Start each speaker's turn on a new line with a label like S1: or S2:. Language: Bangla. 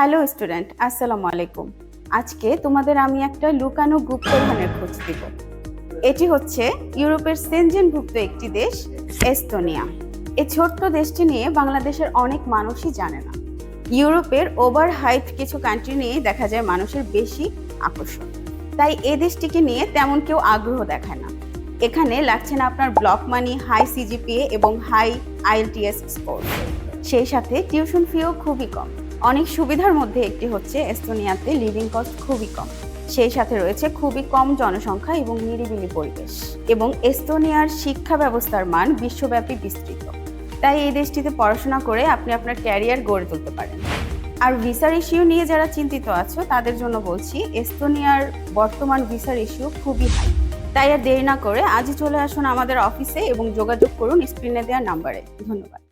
S1: হ্যালো স্টুডেন্ট, আসসালামু আলাইকুম। আজকে তোমাদের আমি একটা লুকানো গুপ্তধনের খোঁজ দিব। এটি হচ্ছে ইউরোপের সেনজেনভুক্ত একটি দেশ, এস্তোনিয়া। এই ছোট্ট দেশটি নিয়ে বাংলাদেশের অনেক মানুষই জানে না। ইউরোপের ওভার হাইট কিছু কান্ট্রি নিয়ে দেখা যায় মানুষের বেশি আকর্ষণ। তাই এ দেশটিকে নিয়ে তেমন কেউ আগ্রহ দেখায় না। এখানে লাগছে না আপনার ব্লক মানি হাই সিজিপিএ এবং হাই আইএলটিএস স্কোর সেই সাথে টিউশন ফিও খুবই কম। অনেক সুবিধার মধ্যে একটি হচ্ছে এস্তোনিয়াতে লিভিং কস্ট খুবই কম। সেই সাথে রয়েছে খুবই কম জনসংখ্যা এবং নিরিবিলি পরিবেশ এবং এস্তোনিয়ার শিক্ষা ব্যবস্থার মান বিশ্বব্যাপী বিস্তৃত। তাই এই দেশটিতে পড়াশোনা করে আপনি আপনার ক্যারিয়ার গড়ে তুলতে পারেন। আর ভিসার ইস্যু নিয়ে যারা চিন্তিত আছো, তাদের জন্য বলছি এস্তোনিয়ার বর্তমান ভিসার ইস্যু খুবই হাই তাই আর দেরি না করে আজই চলে আসুন আমাদের অফিসে এবং যোগাযোগ করুন স্ক্রিনে দেওয়া নাম্বারে ধন্যবাদ।